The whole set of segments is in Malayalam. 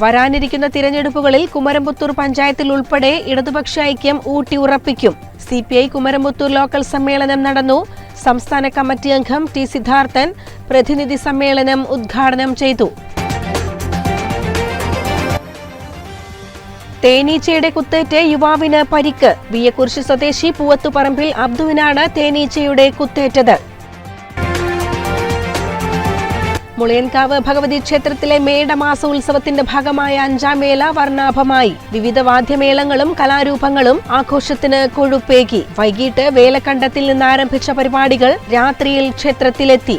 വരാനിരിക്കുന്ന തിരഞ്ഞെടുപ്പുകളിൽ കുമരംപുത്തൂർ പഞ്ചായത്തിൽ ഉൾപ്പെടെ ഇടതുപക്ഷ ഐക്യം ഊട്ടി ഉറപ്പിക്കും. C P I Kumaramputhur local സമ്മേളനം നടന്നു. സംസ്ഥാന കമ്മിറ്റി അംഗം ടി സിദ്ധാർത്ഥൻ പ്രതിനിധി സമ്മേളനം ഉദ്ഘാടനം ചെയ്തു. തേനീച്ചയുടെ കുത്തേറ്റ് യുവാവിന് പരിക്ക്. വിയക്കുറിശി സ്വദേശി പൂവത്തുപറമ്പിൽ അബ്ദുവിനാണ് തേനീച്ചയുടെ കുത്തേറ്റത്. മുളയൻകാവ് ഭഗവതി ക്ഷേത്രത്തിലെ മേടമാസ ഉത്സവത്തിന്റെ ഭാഗമായ അഞ്ചാം മേള വർണാഭമായി. വിവിധ വാദ്യമേളങ്ങളും കലാരൂപങ്ങളും ആഘോഷത്തിന് കൊഴുപ്പേകി. വൈകിട്ട് വേലക്കണ്ടത്തിൽ നിന്ന് ആരംഭിച്ച പരിപാടികൾ രാത്രിയിൽ ക്ഷേത്രത്തിലെത്തി.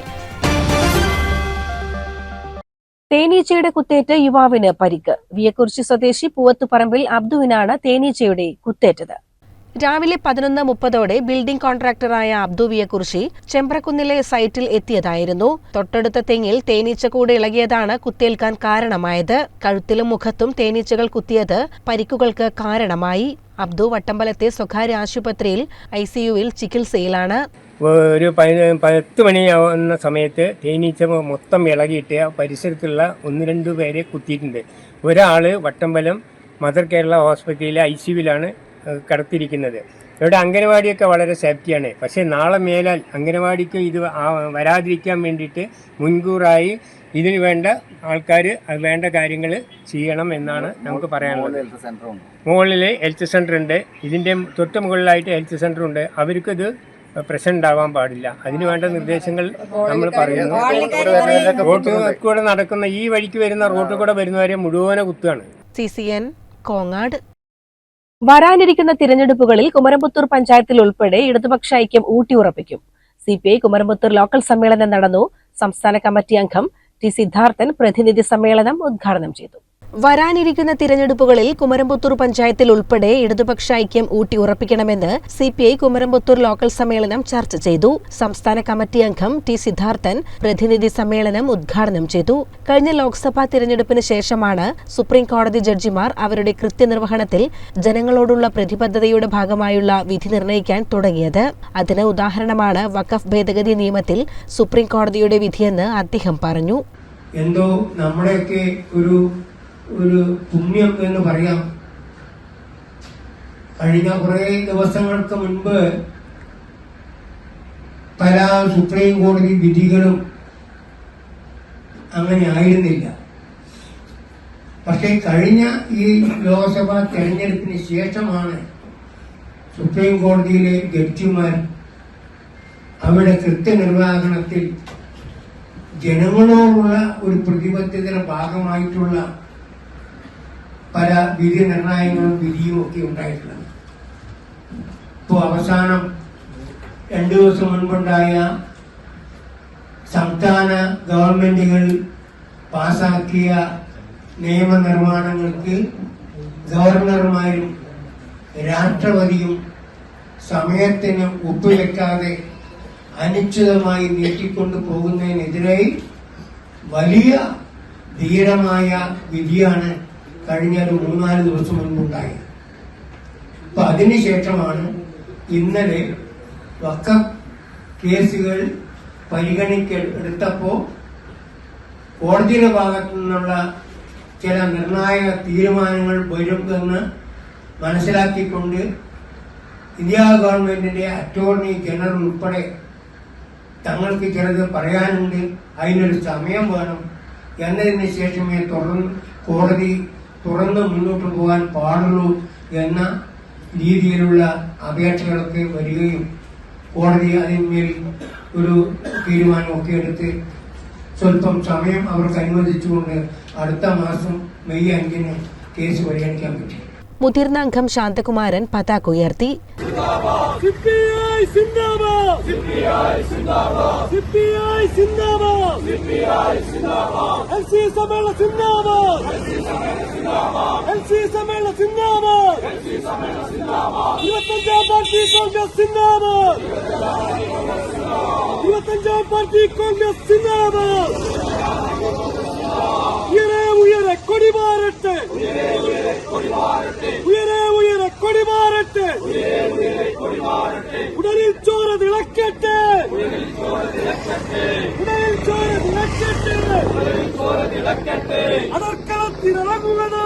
തേനീച്ചയുടെ കുത്തേറ്റ് യുവാവിന് പരിക്ക്. വിയക്കുറിച്ചി സ്വദേശി പൂവത്തുപറമ്പിൽ അബ്ദുവിനാണ് തേനീച്ചയുടെ കുത്തേറ്റത്. രാവിലെ പതിനൊന്ന് മുപ്പതോടെ ബിൽഡിംഗ് കോൺട്രാക്ടറായ അബ്ദു വിയക്കുറിശി ചെമ്പ്രക്കുന്നിലെ സൈറ്റിൽ എത്തിയതായിരുന്നു. തൊട്ടടുത്ത തെങ്ങിൽ തേനീച്ചക്കൂട് ഇളകിയതാണ് കുത്തേൽക്കാൻ കാരണമായത്. കഴുത്തിലും മുഖത്തും തേനീച്ചകൾ കുത്തിയത് പരിക്കുകൾക്ക് കാരണമായി. അബ്ദു വട്ടമ്പലത്തെ സ്വകാര്യ ആശുപത്രിയിൽ ഐ ഐസിയുവിൽ ചികിത്സയിലാണ്. ഒരു പത്ത് മണിയാവുന്ന സമയത്ത് തേനീച്ച മൊത്തം ഇളകിയിട്ട് പരിസരത്തുള്ള ഒന്ന് രണ്ട് പേരെ കുത്തിയിട്ടുണ്ട്. ഒരാൾ വട്ടമ്പലം മദർ കേരള ഹോസ്പിറ്റലിലെ ഐ സിയുവിലാണ് കിടത്തിയിരിക്കുന്നത്. ഇവിടെ അംഗനവാടിയൊക്കെ വളരെ സേഫ്റ്റിയാണ്. പക്ഷേ നാളെ മേലാൽ അംഗനവാടിക്ക് ഇത് വരാതിരിക്കാൻ വേണ്ടിയിട്ട് മുൻകൂറായി ഇതിന് വേണ്ട ആൾക്കാർ വേണ്ട കാര്യങ്ങൾ ചെയ്യണം എന്നാണ് നമുക്ക് പറയാനുള്ളത്. മുകളിൽ ഹെൽത്ത് സെന്റർ ഉണ്ട്. ഇതിന്റെ തൊട്ട് മുകളിലായിട്ട് ഹെൽത്ത് സെന്റർ ഉണ്ട് അവർക്കിത് പ്രസന്റ് ആവാൻ പാടില്ല. അതിന് വേണ്ട നിർദ്ദേശങ്ങൾ നമ്മൾ പറയുന്നു. റോഡ് കൂടെ നടക്കുന്ന ഈ വഴിക്ക് വരുന്ന റോഡിൽ കൂടെ വരുന്നവരെ മുഴുവനെ കുത്തുകയാണ്. സി സി എൻ കോങ്ങാട് വരാനിരിക്കുന്ന തിരഞ്ഞെടുപ്പുകളിൽ കുമരംപുത്തൂർ പഞ്ചായത്തിൽ ഉൾപ്പെടെ ഇടതുപക്ഷ ഐക്യം ഊട്ടിയുറപ്പിക്കും. C P I Kumaramputhur local സമ്മേളനം നടന്നു. സംസ്ഥാന കമ്മിറ്റി അംഗം ടി സിദ്ധാർത്ഥൻ പ്രതിനിധി സമ്മേളനം ഉദ്ഘാടനം ചെയ്തു. വരാനിരിക്കുന്ന തിരഞ്ഞെടുപ്പുകളിൽ കുമരംപുത്തൂർ പഞ്ചായത്തിൽ ഉൾപ്പെടെ ഇടതുപക്ഷ ഐക്യം ഊട്ടി ഉറപ്പിക്കണമെന്ന് C P I Kumaramputhur local സമ്മേളനം ചർച്ച ചെയ്തു. സംസ്ഥാന കമ്മിറ്റി അംഗം ടി സിദ്ധാർത്ഥൻ പ്രതിനിധി സമ്മേളനം ഉദ്ഘാടനം ചെയ്തു. കഴിഞ്ഞ ലോക്സഭാ തിരഞ്ഞെടുപ്പിന് ശേഷമാണ് സുപ്രീം കോടതി ജഡ്ജിമാർ അവരുടെ കൃത്യനിർവഹണത്തിൽ ജനങ്ങളോടുള്ള പ്രതിബദ്ധതയുടെ ഭാഗമായുള്ള വിധി നിർണയിക്കാൻ തുടങ്ങിയത്. അതിന് ഉദാഹരണമാണ് വഖഫ് ഭേദഗതി നിയമത്തിൽ സുപ്രീം കോടതിയുടെ വിധിയെന്ന് അദ്ദേഹം പറഞ്ഞു. എന്തോ നമ്മുടെയൊക്കെ ഒരു ഒരു പുണ്യം എന്ന് പറയാം. കഴിഞ്ഞ കുറേ ദിവസങ്ങൾക്ക് മുൻപ് പല സുപ്രീം കോടതി വിധികളും അങ്ങനെ ആയിരുന്നില്ല. പക്ഷെ കഴിഞ്ഞ ഈ ലോക്സഭാ തെരഞ്ഞെടുപ്പിന് ശേഷമാണ് സുപ്രീം കോടതിയിലെ ജഡ്ജിമാർ അവരുടെ കൃത്യനിർവഹണത്തിൽ ജനങ്ങളോടുള്ള ഒരു പ്രതിബദ്ധതയുടെ ഭാഗമായിട്ടുള്ള പല വിധി നിർണായകങ്ങളും വിധിയും ഒക്കെ ഉണ്ടായിട്ടുള്ളത്. ഇപ്പോൾ അവസാനം രണ്ടു ദിവസം മുൻപുണ്ടായ സംസ്ഥാന ഗവൺമെന്റുകൾ പാസാക്കിയ നിയമനിർമ്മാണങ്ങൾക്ക് ഗവർണർമാരും രാഷ്ട്രപതിയും സമയത്തിന് ഒപ്പുവെക്കാതെ അനിശ്ചിതമായി നീട്ടിക്കൊണ്ടു പോകുന്നതിനെതിരെ വലിയ ധീരമായ വിധിയാണ് കഴിഞ്ഞ ഒരു മൂന്നാൽ ദിവസം മുൻപുണ്ടായത് അപ്പൊ അതിനുശേഷമാണ് ഇന്നലെ വക്ക കേസുകൾ പരിഗണിക്കെടുത്തപ്പോ കോടതിയുടെ ഭാഗത്തു നിന്നുള്ള ചില നിർണായക തീരുമാനങ്ങൾ വരുമെന്ന് മനസ്സിലാക്കിക്കൊണ്ട് ഇന്ത്യ ഗവൺമെന്റിന്റെ അറ്റോർണി ജനറൽ ഉൾപ്പെടെ തങ്ങൾക്ക് ചിലത് പറയാനുണ്ട്. അതിനൊരു സമയം വേണം. എന്നതിന് ശേഷമേ തുടർന്ന് കോടതി തുറന്ന് മുന്നോട്ട് പോകാൻ പാടുള്ളൂ എന്ന രീതിയിലുള്ള അപേക്ഷകളൊക്കെ വരികയും കോടതി അതിന്മേൽ ഒരു തീരുമാനമൊക്കെ എടുത്ത് സ്വല്പം സമയം അവർക്ക് അനുവദിച്ചുകൊണ്ട് അടുത്ത മാസം മെയ് അഞ്ചിന് കേസ് പരിഗണിക്കാൻ പറ്റും. മുതിർന്ന അംഗം ശാന്തകുമാരൻ പതാക ഉയർത്തി. ഇരുപത്തഞ്ചാം പാർട്ടി കോൺഗ്രസ് സിന്ദാബാദ്. കൊടിമാറട്ടെ. ഉയരെ ഉയരെ കൊടിമാറട്ടെ. ഉടലിൽ ചോര തിളക്കട്ടെ. ഉടലിൽ ചോര തിളക്കട്ടെ. അടർക്കളത്തിനിറങ്ങുകതോ.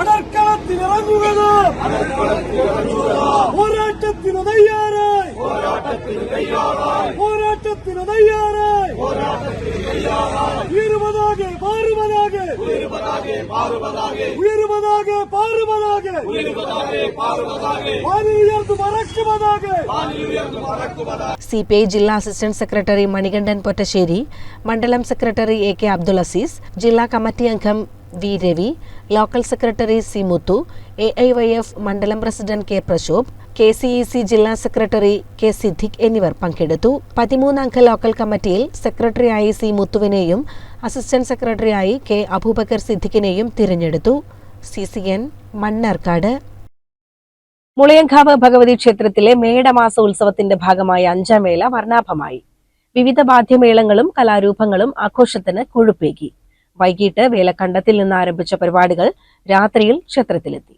അടർക്കളത്തിനിറങ്ങുകതോ. പോരാട്ടത്തിന് തയ്യാറായി. പോരാട്ടത്തിന് തയ്യാറായി. പോരാട്ടത്തിന് മാറുവതാകെ പാറുവതാകെ വാനി ഉയർന്നു മറക്കുവതാകെ സി പി ഐ ജില്ലാ അസിസ്റ്റന്റ് സെക്രട്ടറി മണികണ്ഠൻ പൊറ്റശ്ശേരി മണ്ഡലം secretary A K Abdul Azeez ജില്ലാ കമ്മിറ്റി അംഗം V Ravi local secretary C Muthu A I Y F മണ്ഡലം president K Prashobh K C E C ജില്ലാ സെക്രട്ടറി കെ സിദ്ദിഖ് എന്നിവർ പങ്കെടുത്തു. പതിമൂന്നംഗ ലോക്കൽ കമ്മിറ്റിയിൽ സെക്രട്ടറിയായി സി മുത്തുവിനെയും അസിസ്റ്റന്റ് സെക്രട്ടറിയായി കെ അബൂബക്കർ സിദ്ദിഖിനെയും തിരഞ്ഞെടുത്തു. C C N Mannarkkad. Mulayankavu Bhagavathi ക്ഷേത്രത്തിലെ മേടമാസ ഉത്സവത്തിന്റെ ഭാഗമായ അഞ്ചാം മേള വർണാഭമായി. വിവിധ വാദ്യമേളങ്ങളും കലാരൂപങ്ങളും ആഘോഷത്തിന് കൊഴുപ്പേകി. വൈകിട്ട് വേലക്കണ്ടത്തിൽ നിന്ന് ആരംഭിച്ച പരിപാടികൾ രാത്രിയിൽ ക്ഷേത്രത്തിലെത്തി.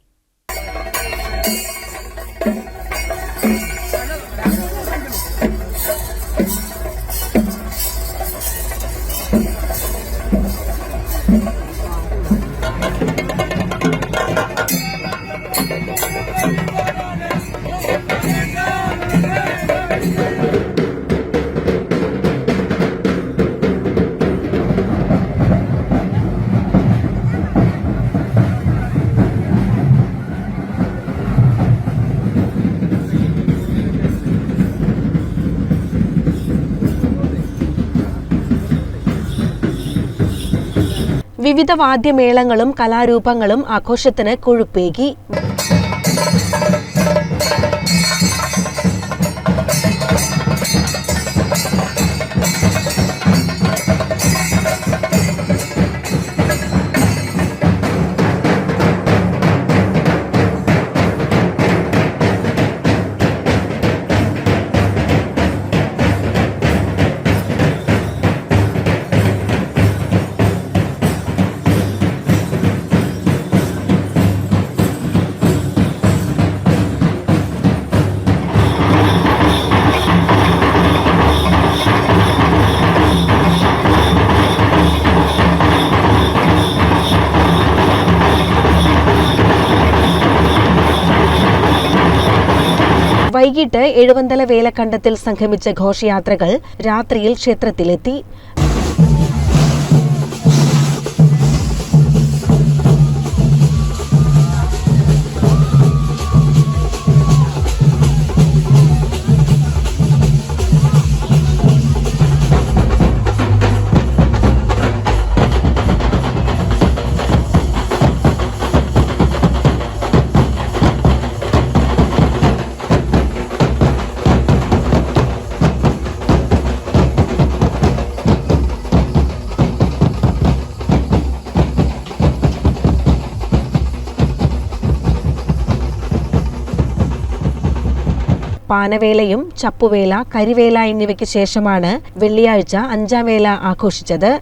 വിവിധ വാദ്യമേളങ്ങളും കലാരൂപങ്ങളും ആഘോഷത്തിന് കൊഴുപ്പേകി. വൈകിട്ട് എഴുവന്തല വേലക്കണ്ടത്തിൽ സംഗമിച്ച ഘോഷയാത്രകൾ രാത്രിയിൽ ക്ഷേത്രത്തിലെത്തി. പാനവേലയും ചപ്പുവേല കരിവേല എന്നിവയ്ക്ക് ശേഷമാണ് വെള്ളിയാഴ്ച അഞ്ചാം വേല ആഘോഷിച്ചത്.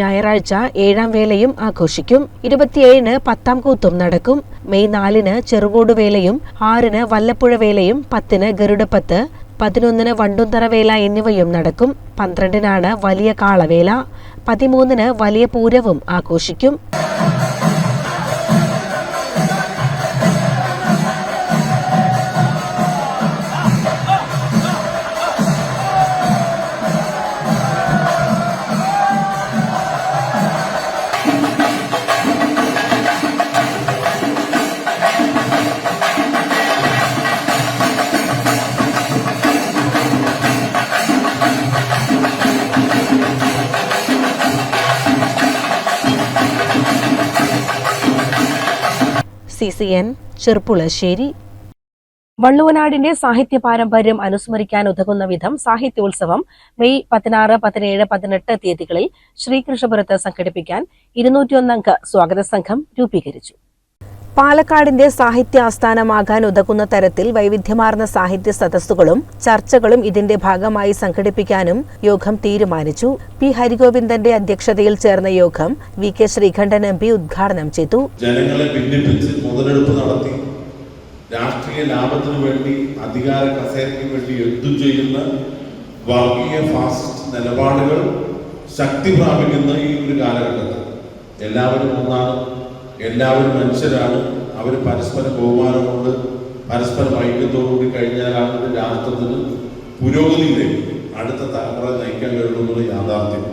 ഞായറാഴ്ച ഏഴാം വേലയും ആഘോഷിക്കും. ഇരുപത്തിയേഴിന് പത്താം കൂത്തും നടക്കും. മെയ് നാലിന് ചെറുകോട് വേലയും ആറിന് വല്ലപ്പുഴ വേലയും പത്തിന് ഗരുഡപ്പത്ത് പതിനൊന്നിന് വണ്ടുന്തറ വേല എന്നിവയും നടക്കും. പന്ത്രണ്ടിനാണ് വലിയ കാളവേല. പതിമൂന്നിന് വലിയ പൂരവും ആഘോഷിക്കും. C C N Cherpulassery. വള്ളുവനാടിന്റെ സാഹിത്യ പാരമ്പര്യം അനുസ്മരിക്കാൻ ഉതകുന്ന വിധം സാഹിത്യോത്സവം മെയ് പതിനാറ് പതിനേഴ് പതിനെട്ട് തീയതികളിൽ ശ്രീകൃഷ്ണപുരത്ത് സംഘടിപ്പിക്കാൻ ഇരുന്നൂറ്റിയൊന്നംഗ സ്വാഗത സംഘം രൂപീകരിച്ചു. പാലക്കാടിന്റെ സാഹിത്യ ആസ്ഥാനമാകാൻ ഉതകുന്ന തരത്തിൽ വൈവിധ്യമാർന്ന സാഹിത്യ സദസ്സുകളും ചർച്ചകളും ഇതിന്റെ ഭാഗമായി സംഘടിപ്പിക്കാനും യോഗം തീരുമാനിച്ചു. പി ഹരിഗോവിന്ദന്റെ അധ്യക്ഷതയിൽ ചേർന്ന യോഗം V K Sreekandan M P ഉദ്ഘാടനം ചെയ്തു. ജനങ്ങളെ ഭിന്നിപ്പിച്ച് മുതലെടുപ്പ് നടത്തി രാഷ്ട്രീയ ലാഭത്തിനു വേണ്ടി അധികാര കസേരയ്ക്ക് വേണ്ടി എന്തു ചെയ്യുന്ന വർഗീയ ഫാസിസ്റ്റ് നിലപാടുകൾ ശക്തി പ്രാപിക്കുന്ന ഈ ഒരു കാലഘട്ടത്തിൽ എല്ലാവരും ഒന്നാണ് എല്ലാവരും മനുഷ്യരാണ്. അവർ പരസ്പരം ബഹുമാനമുണ്ട്. പരസ്പരം ഐക്യത്തോടുകൂടി കഴിഞ്ഞാലാണ് ഒരു രാഷ്ട്രത്തിന് പുരോഗതിയിലേക്ക് അടുത്ത തലമുറ നയിക്കാൻ കഴിയുമെന്നുള്ള യാഥാർത്ഥ്യം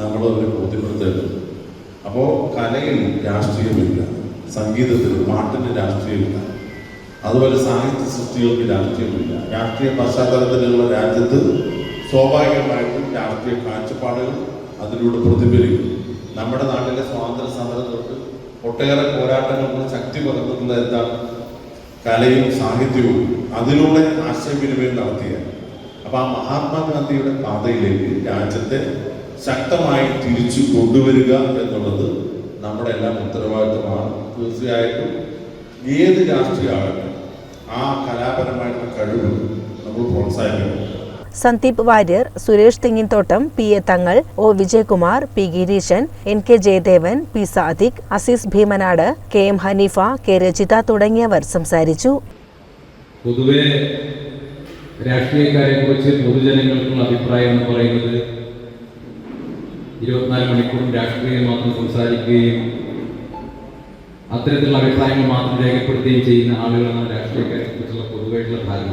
നമ്മൾ അവരെ ബോധ്യപ്പെടുത്തേണ്ടത് അപ്പോൾ കലയിൽ രാഷ്ട്രീയമില്ല. സംഗീതത്തിൽ പാട്ടിന് രാഷ്ട്രീയമില്ല. അതുപോലെ സാഹിത്യ സൃഷ്ടികൾക്ക് രാഷ്ട്രീയമില്ല. രാഷ്ട്രീയ പശ്ചാത്തലത്തിലുള്ള രാജ്യത്ത് സ്വാഭാവികമായിട്ടും രാഷ്ട്രീയ കാഴ്ചപ്പാടുകൾ അതിലൂടെ പ്രതിഫലിക്കും. നമ്മുടെ നാട്ടിലെ സ്വാതന്ത്ര്യ സമരം തൊട്ട് ഒട്ടേറെ പോരാട്ടങ്ങൾക്ക് ശക്തി പകർത്തുന്ന എന്താണ് കലയും സാഹിത്യവും അതിലൂടെ ആശയവിനിമയം നടത്തിയ. അപ്പൊ ആ മഹാത്മാഗാന്ധിയുടെ പാതയിലേക്ക് രാജ്യത്തെ ശക്തമായി തിരിച്ചു കൊണ്ടുവരിക എന്നുള്ളത് നമ്മുടെ എല്ലാം ഉത്തരവാദിത്തമാണ്. തീർച്ചയായിട്ടും ഏത് രാഷ്ട്രീയമാകട്ടെ ആ കലാപരമായിട്ടുള്ള കഴിവ് നമ്മൾ പ്രോത്സാഹിപ്പിക്കണം. Sandeep Warrier Suresh Thenginthottam P A Thangal O Vijayakumar P Gireesan N K Jayadevan P Sadik Azeez Bheemanad K M Haneefa K Rachitha തുടങ്ങിയവർ സംസാരിച്ചു. പൊതുവെ രാഷ്ട്രീയക്കാരെ കുറിച്ച് പൊതുജനങ്ങൾക്കുള്ള അഭിപ്രായം എന്ന് പറയുന്നത് ഇരുപത്തിനാല് മണിക്കൂറും രാഷ്ട്രീയം മാത്രം സംസാരിക്കുകയും അത്തരത്തിലുള്ള അഭിപ്രായങ്ങൾ മാത്രം രേഖപ്പെടുത്തുകയും ചെയ്യുന്ന ആളുകളാണ് രാഷ്ട്രീയക്കാരെ കുറിച്ചുള്ള പൊതുവായിട്ടുള്ള ധാരണ.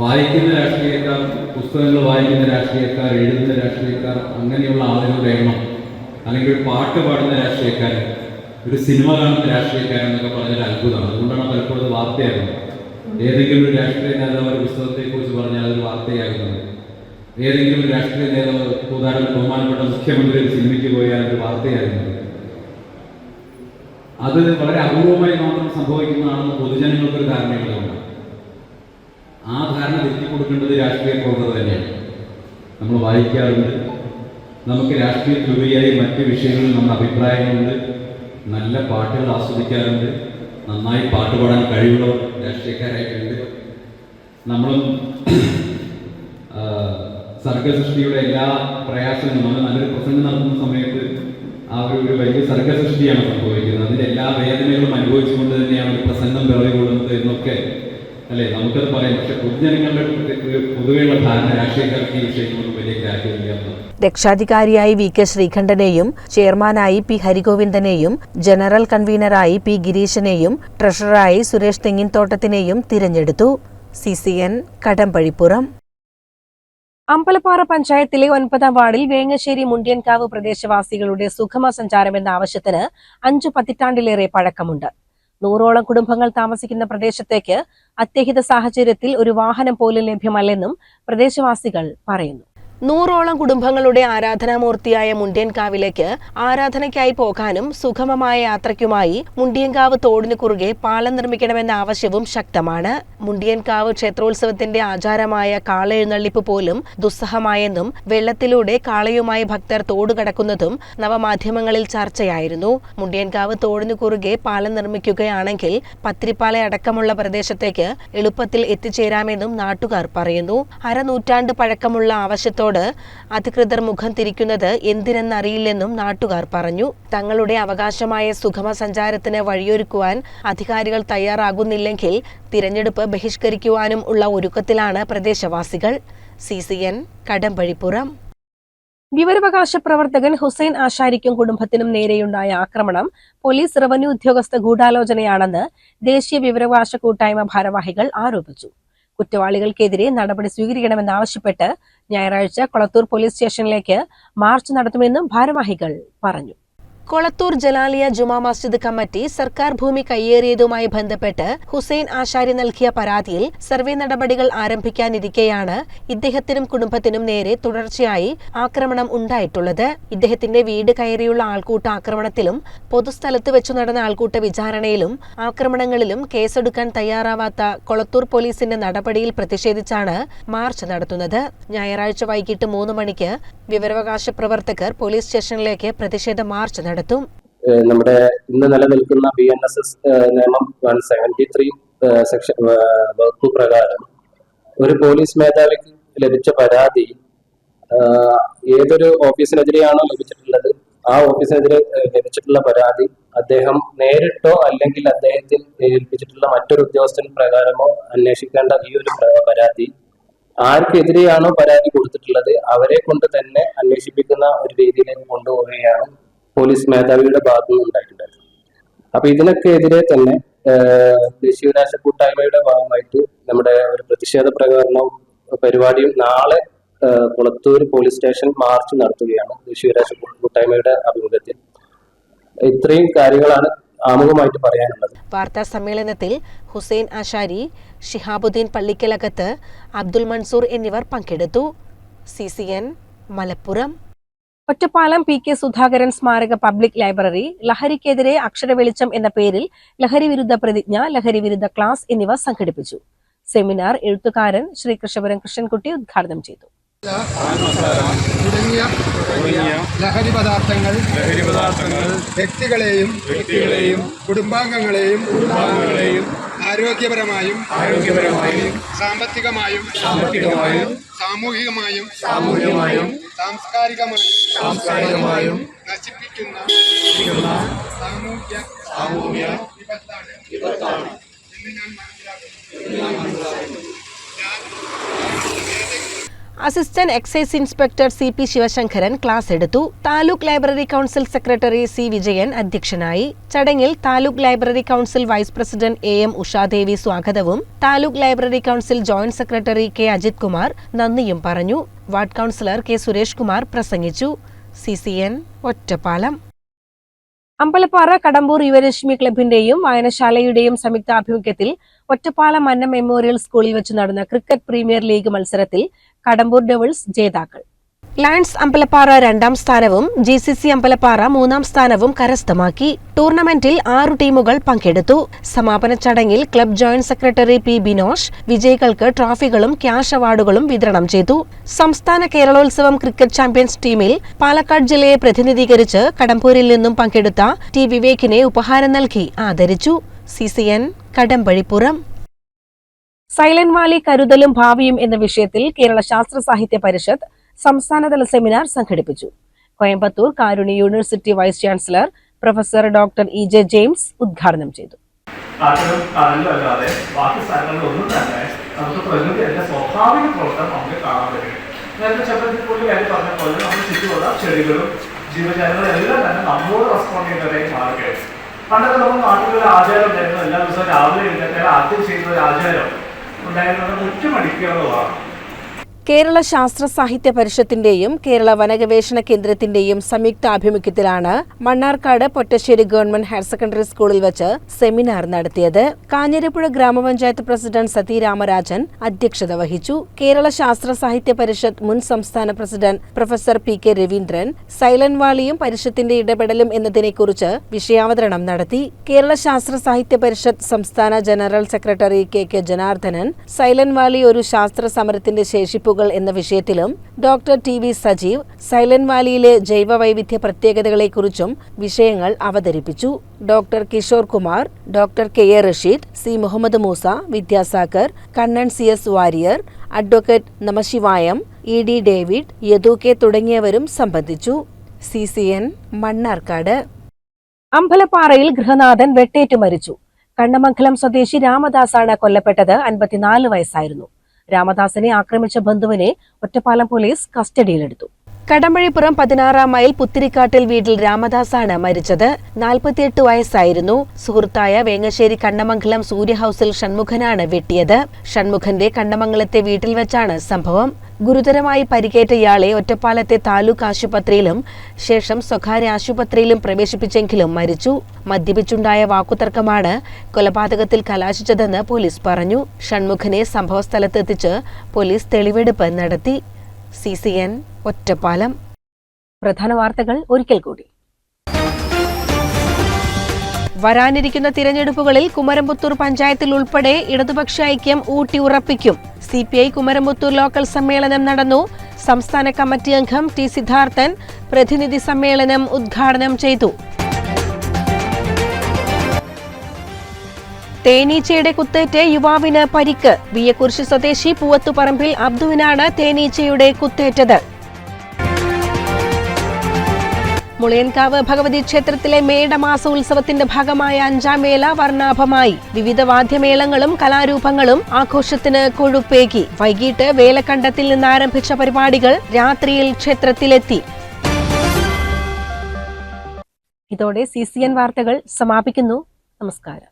വായിക്കുന്ന രാഷ്ട്രീയക്കാർ പുസ്തകങ്ങൾ വായിക്കുന്ന രാഷ്ട്രീയക്കാർ എഴുതുന്ന രാഷ്ട്രീയക്കാർ അങ്ങനെയുള്ള ആളുകളുടെ എണ്ണം അല്ലെങ്കിൽ പാട്ട് പാടുന്ന രാഷ്ട്രീയക്കാർ ഒരു സിനിമ കാണുന്ന രാഷ്ട്രീയക്കാരൻ എന്നൊക്കെ പറഞ്ഞൊരു അത്ഭുതമാണ്. അതുകൊണ്ടാണ് പലപ്പോഴും വാർത്തയാകുന്നത്. ഏതെങ്കിലും ഒരു രാഷ്ട്രീയ നേതാവ് ഒരു പുസ്തകത്തെക്കുറിച്ച് പറഞ്ഞാൽ അതൊരു വാർത്തയാകുന്നത്. ഏതെങ്കിലും രാഷ്ട്രീയ നേതാവ് ഉദാഹരണം ബഹുമാനപ്പെട്ട മുഖ്യമന്ത്രി ഒരു സിനിമയ്ക്ക് പോയാൽ ഒരു വാർത്തയാകുന്നത്. അത് വളരെ അപൂർവമായി മാത്രം സംഭവിക്കുന്നതാണെന്ന് പൊതുജനങ്ങൾക്കൊരു ധാരണയുള്ളതുകൊണ്ട് ആ ധാരണ തിരുത്തി കൊടുക്കേണ്ടത് രാഷ്ട്രീയ പ്രവർത്തകർ തന്നെയാണ്. നമ്മൾ വായിക്കാറുണ്ട്. നമുക്ക് രാഷ്ട്രീയത്തിലുപരിയായി മറ്റ് വിഷയങ്ങളിൽ നമ്മുടെ അഭിപ്രായങ്ങളുണ്ട്. നല്ല പാട്ടുകൾ ആസ്വദിക്കാറുണ്ട്. നന്നായി പാട്ട് പാടാൻ കഴിവുള്ളവർ രാഷ്ട്രീയക്കാരായിട്ടുണ്ട്. നമ്മളും സർഗസൃഷ്ടിയുടെ എല്ലാ പ്രയാസങ്ങളും നമ്മൾ നല്ലൊരു പ്രസംഗം നടത്തുന്ന സമയത്ത് ആ ഒരു ഒരു വലിയ സർഗസൃഷ്ടിയാണ് സംഭവിക്കുന്നത്. അതിന്റെ എല്ലാ വേദനകളും അനുഭവിച്ചുകൊണ്ട് തന്നെയാണ് ഒരു പ്രസംഗം പിറവികൊള്ളുന്നത് എന്നൊക്കെ അല്ലേ? നമുക്കത് പറയാം. പക്ഷെ പൊതുജനങ്ങളുടെ ഒരു പൊതുവെയുള്ള ധാരണ രാഷ്ട്രീയക്കാർക്ക് ഈ വിഷയങ്ങളൊന്നും വലിയ ഗ്രാഹ്യമില്ല രക്ഷാധികാരിയായി വി കെ ശ്രീകണ്ഠനെയും ചെയർമാനായി പി ഹരിഗോവിന്ദനെയും ജനറൽ കൺവീനറായി പി ഗിരീശനെയും ട്രഷററായി സുരേഷ് തെങ്ങിൻതോട്ടത്തിനെയും തിരഞ്ഞെടുത്തു. C C N Kadampazhipuram. Ambalappara പഞ്ചായത്തിലെ ഒൻപതാം വാർഡിൽ വേങ്ങശ്ശേരി മുണ്ടിയൻകാവ് പ്രദേശവാസികളുടെ സുഖമ സഞ്ചാരം എന്ന ആവശ്യത്തിന് അഞ്ചു പതിറ്റാണ്ടിലേറെ പഴക്കമുണ്ട്. നൂറോളം കുടുംബങ്ങൾ താമസിക്കുന്ന പ്രദേശത്തേക്ക് അത്യഹിത സാഹചര്യത്തിൽ ഒരു വാഹനം പോലും ലഭ്യമല്ലെന്നും പ്രദേശവാസികൾ പറയുന്നു. നൂറോളം കുടുംബങ്ങളുടെ ആരാധനാമൂർത്തിയായ മുണ്ടിയൻകാവിലേക്ക് ആരാധനയ്ക്കായി പോകാനും സുഗമമായ യാത്രയ്ക്കുമായി മുണ്ടിയൻകാവ് തോടിന് കുറുകെ പാലം നിർമ്മിക്കണമെന്ന ആവശ്യവും ശക്തമാണ്. മുണ്ടിയൻകാവ് ക്ഷേത്രോത്സവത്തിന്റെ ആചാരമായ കാളെഴുന്നള്ളിപ്പ് പോലും ദുസ്സഹമായെന്നും വെള്ളത്തിലൂടെ കാളയുമായി ഭക്തർ തോട് കടക്കുന്നതും നവമാധ്യമങ്ങളിൽ ചർച്ചയായിരുന്നു. മുണ്ടിയൻകാവ് തോടിന് കുറുകെ പാലം നിർമ്മിക്കുകയാണെങ്കിൽ പത്തിരിപ്പാല അടക്കമുള്ള പ്രദേശത്തേക്ക് എളുപ്പത്തിൽ എത്തിച്ചേരാമെന്നും നാട്ടുകാർ പറയുന്നു. അരനൂറ്റാണ്ട് പഴക്കമുള്ള ആവശ്യത്തോടെ സമരത്തോട് അധികൃതർ മുഖം തിരിക്കുന്നത് എന്തിനെന്നറിയില്ലെന്നും നാട്ടുകാർ പറഞ്ഞു. തങ്ങളുടെ അവകാശമായ സുഗമ സഞ്ചാരത്തിന് വഴിയൊരുക്കുവാൻ അധികാരികൾ തയ്യാറാകുന്നില്ലെങ്കിൽ തിരഞ്ഞെടുപ്പ് ബഹിഷ്കരിക്കുവാനും ഉള്ള ഒരുക്കത്തിലാണ് പ്രദേശവാസികൾ. സി സി എൻ കടമ്പഴിപ്പുറം. വിവരാവകാശ പ്രവർത്തകൻ ഹുസൈൻ ആശാരിക്കും കുടുംബത്തിനും നേരെയുണ്ടായ ആക്രമണം പോലീസ് റവന്യൂ ഉദ്യോഗസ്ഥ ഗൂഢാലോചനയാണെന്ന് ദേശീയ വിവരവകാശ കൂട്ടായ്മ ഭാരവാഹികൾ ആരോപിച്ചു. കുറ്റവാളികൾക്കെതിരെ നടപടി സ്വീകരിക്കണമെന്നാവശ്യപ്പെട്ട് ഞായറാഴ്ച കൊളത്തൂർ പോലീസ് സ്റ്റേഷനിലേക്ക് മാർച്ച് നടത്തുമെന്നും ഭാരവാഹികൾ പറഞ്ഞു. കൊളത്തൂർ ജലാലിയ ജുമാ മസ്ജിദ് കമ്മിറ്റി സർക്കാർ ഭൂമി കയ്യേറിയതുമായി ബന്ധപ്പെട്ട് ഹുസൈൻ ആശാരി നൽകിയ പരാതിയിൽ സർവേ നടപടികൾ ആരംഭിക്കാനിരിക്കെയാണ് ഇദ്ദേഹത്തിനും കുടുംബത്തിനും നേരെ തുടർച്ചയായി ആക്രമണം ഉണ്ടായിട്ടുള്ളത്. ഇദ്ദേഹത്തിന്റെ വീട് കയറിയുള്ള ആൾക്കൂട്ട ആക്രമണത്തിലും പൊതുസ്ഥലത്ത് വെച്ചു നടന്ന ആൾക്കൂട്ട വിചാരണയിലും ആക്രമണങ്ങളിലും കേസെടുക്കാൻ തയ്യാറാവാത്ത കൊളത്തൂർ പോലീസിന്റെ നടപടിയിൽ പ്രതിഷേധിച്ചാണ് മാർച്ച് നടത്തുന്നത്. ഞായറാഴ്ച വൈകിട്ട് മൂന്ന് മണിക്ക് വിവരാവകാശ പ്രവർത്തകർ പോലീസ് സ്റ്റേഷനിലേക്ക് പ്രതിഷേധ മാർച്ച് നടത്തും ഏഹ് നമ്മുടെ ഇന്ന് നിലനിൽക്കുന്ന ബി എൻ എസ് എസ് നിയമം വൺ സെവന്റി ത്രീ സെക്ഷൻ വകുപ്പ് പ്രകാരം ഒരു പോലീസ് മേധാവിക്ക് ലഭിച്ച പരാതി ഏതൊരു ഓഫീസിനെതിരെയാണോ ലഭിച്ചിട്ടുള്ളത് ആ ഓഫീസിനെതിരെ ലഭിച്ചിട്ടുള്ള പരാതി അദ്ദേഹം നേരിട്ടോ അല്ലെങ്കിൽ അദ്ദേഹത്തിൽ ഏൽപ്പിച്ചിട്ടുള്ള മറ്റൊരു ഉദ്യോഗസ്ഥൻ പ്രകാരമോ അന്വേഷിക്കേണ്ട ഈ ഒരു പ്ര- പരാതി ആർക്കെതിരെയാണോ പരാതി കൊടുത്തിട്ടുള്ളത് അവരെ കൊണ്ട് തന്നെ അന്വേഷിപ്പിക്കുന്ന ഒരു രീതിയിലേക്ക് കൊണ്ടുപോവുകയാണ് പോലീസ് മേധാവിയുടെ ഭാഗത്തു നിന്ന് ഉണ്ടായിട്ടുണ്ടായത് അപ്പൊ ഇതിനൊക്കെ എതിരെ തന്നെ ഏഹ്, ദേശീയ രാഷ്ട്ര കൂട്ടായ്മയുടെ ഭാഗമായിട്ട് നമ്മുടെ ഒരു പ്രതിഷേധ പ്രകടനവും പരിപാടിയും നാളെ കുളത്തൂർ പോലീസ് സ്റ്റേഷൻ മാർച്ച് നടത്തുകയാണ് ദേശീയ രാഷ്ട്ര കൂട്ടായ്മയുടെ ആഭിമുഖ്യത്തിൽ ഇത്രയും കാര്യങ്ങളാണ് ആമുഖമായിട്ട് പറയാനുള്ളത്. വാർത്താ സമ്മേളനത്തിൽ ഹുസൈൻ ആശാരി ഷിഹാബുദ്ദീൻ പള്ളിക്കലകത്ത് അബ്ദുൽ മൻസൂർ എന്നിവർ പങ്കെടുത്തു. C C N Malappuram. Ottapalam P K Sudhakaran സ്മാരക പബ്ലിക് ലൈബ്രറി ലഹരിക്കെതിരെ അക്ഷരവെളിച്ചം എന്ന പേരിൽ ലഹരി വിരുദ്ധ പ്രതിജ്ഞ ലഹരി വിരുദ്ധ ക്ലാസ് എന്നിവ സംഘടിപ്പിച്ചു. സെമിനാർ എഴുത്തുകാരൻ ശ്രീ കൃഷ്ണപുരം കൃഷ്ണൻകുട്ടി ഉദ്ഘാടനം ചെയ്തു. തുടങ്ങിയ ലഹരി പദാർത്ഥങ്ങൾ വ്യക്തികളെയും വ്യക്തികളെയും കുടുംബാംഗങ്ങളെയും കുടുംബാംഗങ്ങളെയും ആരോഗ്യപരമായും ആരോഗ്യപരമായും സാമ്പത്തികമായും സാമ്പത്തികമായും സാമൂഹികമായും സാമൂഹികമായും സാംസ്കാരികമായും സാംസ്കാരികമായും നശിപ്പിക്കുന്ന സാമൂഹ്യ സാമൂഹ്യ വിപത്താണ്. വിപത്താണ്. എന്ന് ഞാൻ മനസ്സിലാക്കുന്നു. Assistant excise inspector C P Sivasankaran class എടുത്തു. Taluk library council secretary C Vijayan അധ്യക്ഷനായി. ചടങ്ങിൽ taluk library council vice president A M Ushadevi സ്വാഗതവും taluk library council joint secretary K Ajith Kumar നന്ദിയും പറഞ്ഞു. Ward councillor K Suresh Kumar പ്രസംഗിച്ചു. C C N Ottapalam. Ambalappara Kadampur Yuvarashmi ക്ലബിന്റെയും വായനശാലയുടെയും സംയുക്താഭിമുഖ്യത്തിൽ ഒറ്റപ്പാലം മന്ന മെമ്മോറിയൽ സ്കൂളിൽ വെച്ച് നടന്ന ക്രിക്കറ്റ് പ്രീമിയർ ലീഗ് മത്സരത്തിൽ കടമ്പൂർ ഡബിൾസ് ജേതാക്കൾ. ലയൺസ് അമ്പലപ്പാറ രണ്ടാം സ്ഥാനവും ജി സി സി അമ്പലപ്പാറ മൂന്നാം സ്ഥാനവും കരസ്ഥമാക്കി. ടൂർണമെന്റിൽ ആറു ടീമുകൾ പങ്കെടുത്തു. സമാപന ചടങ്ങിൽ club joint secretary P Binosh വിജയികൾക്ക് ട്രോഫികളും ക്യാഷ് അവാർഡുകളും വിതരണം ചെയ്തു. സംസ്ഥാന കേരളോത്സവം ക്രിക്കറ്റ് ചാമ്പ്യൻസ് ടീമിൽ പാലക്കാട് ജില്ലയെ പ്രതിനിധീകരിച്ച് കടമ്പൂരിൽ നിന്നും പങ്കെടുത്ത ടി വിവേകിനെ ഉപഹാരം നൽകി ആദരിച്ചു. C C N Kadampazhipuram. Silent Valley കരുതലും ഭാവിയും എന്ന വിഷയത്തിൽ കേരള ശാസ്ത്ര സാഹിത്യ പരിഷത്ത് സംസ്ഥാനതല സെമിനാർ സംഘടിപ്പിച്ചു. Coimbatore Karunya University vice chancellor professor doctor E J James ഉദ്ഘാടനം ചെയ്തു. അല്ലാതെ ബാക്കി സ്ഥലങ്ങളിലൊന്നും തന്നെ സ്വാഭാവിക നേരത്തെ പറഞ്ഞ പോലെ ജീവജാലങ്ങളും പണ്ടൊക്കെ നാട്ടിലൊരു ആചാരം ഉണ്ടായിരുന്നു. എല്ലാ ദിവസവും രാവിലെ എഴുന്നേറ്റാൽ ആദ്യം ചെയ്യുന്ന ഒരു ആചാരം. ഉണ്ടായിരുന്നത് മുറ്റുമടിക്കുക എന്നുള്ളതാണ് കേരള ശാസ്ത്ര സാഹിത്യ പരിഷത്തിന്റെയും കേരള വനഗവേഷണ കേന്ദ്രത്തിന്റെയും സംയുക്ത ആഭിമുഖ്യത്തിലാണ് Mannarkkad Pottassery Government Higher Secondary സ്കൂളിൽ വെച്ച് സെമിനാർ നടത്തിയത്. കാഞ്ഞിരപ്പുഴ ഗ്രാമപഞ്ചായത്ത് പ്രസിഡന്റ് സതി രാമരാജൻ അധ്യക്ഷത വഹിച്ചു. കേരള ശാസ്ത്ര സാഹിത്യ പരിഷത്ത് മുൻ സംസ്ഥാന president professor P K Raveendran silent പരിഷത്തിന്റെ ഇടപെടലും എന്നതിനെക്കുറിച്ച് വിഷയാവതരണം നടത്തി. കേരള ശാസ്ത്ര സാഹിത്യ പരിഷത്ത് സംസ്ഥാന general secretary K K Janardhanan Silent Valley ഒരു ശാസ്ത്ര സമരത്തിന്റെ ശേഷിപ്പുകൾ എന്ന വിഷയത്തിലും doctor T V Sajeev Silent വാലിയിലെ ജൈവവൈവിധ്യ പ്രത്യേകതകളെക്കുറിച്ചും വിഷയങ്ങൾ അവതരിപ്പിച്ചു. Doctor Kishore Kumar doctor K A Rasheed C Muhammad Moosa Vidyasagar Kannan C S Warrier advocate Namasivayam E D David Yadu K തുടങ്ങിയവരും സംബന്ധിച്ചു. C C N Mannarkkad. അമ്പലപ്പാറയിൽ ഗൃഹനാഥൻ വെട്ടേറ്റ് മരിച്ചു. കണ്ണമംഗലം സ്വദേശി രാമദാസാണ് കൊല്ലപ്പെട്ടത്. അൻപത്തിനാല് വയസ്സായിരുന്നു. രാമദാസിനെ ആക്രമിച്ച ബന്ധുവിനെ ഒറ്റപ്പാലം പോലീസ് കസ്റ്റഡിയിലെടുത്തു കടമ്പഴിപ്പുറം പതിനാറാം മൈൽ പുത്തിരിക്കാട്ടിൽ വീട്ടിൽ രാമദാസാണ് മരിച്ചത്. നാൽപ്പത്തിയെട്ട് വയസ്സായിരുന്നു. സുഹൃത്തായ വേങ്ങശ്ശേരി കണ്ണമംഗലം സൂര്യ ഹൌസിൽ ഷൺമുഖനാണ് വെട്ടിയത്. ഷൺമുഖന്റെ കണ്ണമംഗലത്തെ വീട്ടിൽ വെച്ചാണ് സംഭവം. ഗുരുതരമായി പരിക്കേറ്റ ഇയാളെ ഒറ്റപ്പാലത്തെ താലൂക്ക് ആശുപത്രിയിലും ശേഷം സ്വകാര്യ ആശുപത്രിയിലും പ്രവേശിപ്പിച്ചെങ്കിലും മരിച്ചു. മദ്യപിച്ചുണ്ടായ വാക്കുതർക്കമാണ് കൊലപാതകത്തിൽ കലാശിച്ചതെന്ന് പോലീസ് പറഞ്ഞു. ഷൺമുഖനെ സംഭവസ്ഥലത്തെത്തിച്ച് പോലീസ് തെളിവെടുപ്പ് നടത്തി. C C N Ottapalam. പ്രധാന വാർത്തകൾ ഒരിക്കൽ കൂടി. വരാനിരിക്കുന്ന തിരഞ്ഞെടുപ്പുകളിൽ കുമരംപുത്തൂർ പഞ്ചായത്തിൽ ഉൾപ്പെടെ ഇടതുപക്ഷ ഐക്യം ഊട്ടി ഉറപ്പിക്കും. C P I Kumaramputhur local സമ്മേളനം നടന്നു. സംസ്ഥാന കമ്മിറ്റി അംഗം ടി സിദ്ധാർത്ഥൻ പ്രതിനിധി സമ്മേളനം ഉദ്ഘാടനം ചെയ്തു. തേനീച്ചയുടെ കുത്തേറ്റ് യുവാവിന് പരിക്ക്. വിയക്കുറിശി സ്വദേശി പൂവത്തുപറമ്പിൽ അബ്ദുവിനാണ് തേനീച്ചയുടെ കുത്തേറ്റത്. മുളയൻകാവ് ഭഗവതി ക്ഷേത്രത്തിലെ മേടമാസ ഉത്സവത്തിന്റെ ഭാഗമായ അഞ്ചാം മേള വർണാഭമായി. വിവിധ വാദ്യമേളങ്ങളും കലാരൂപങ്ങളും ആഘോഷത്തിന് കൊഴുപ്പേകി. വൈകിട്ട് വേലക്കണ്ടത്തിൽ നിന്ന് ആരംഭിച്ച പരിപാടികൾ രാത്രിയിൽ ക്ഷേത്രത്തിലെത്തി. ഇതോടെ സി സി എൻ വാർത്തകൾ സമാപിക്കുന്നു. നമസ്കാരം.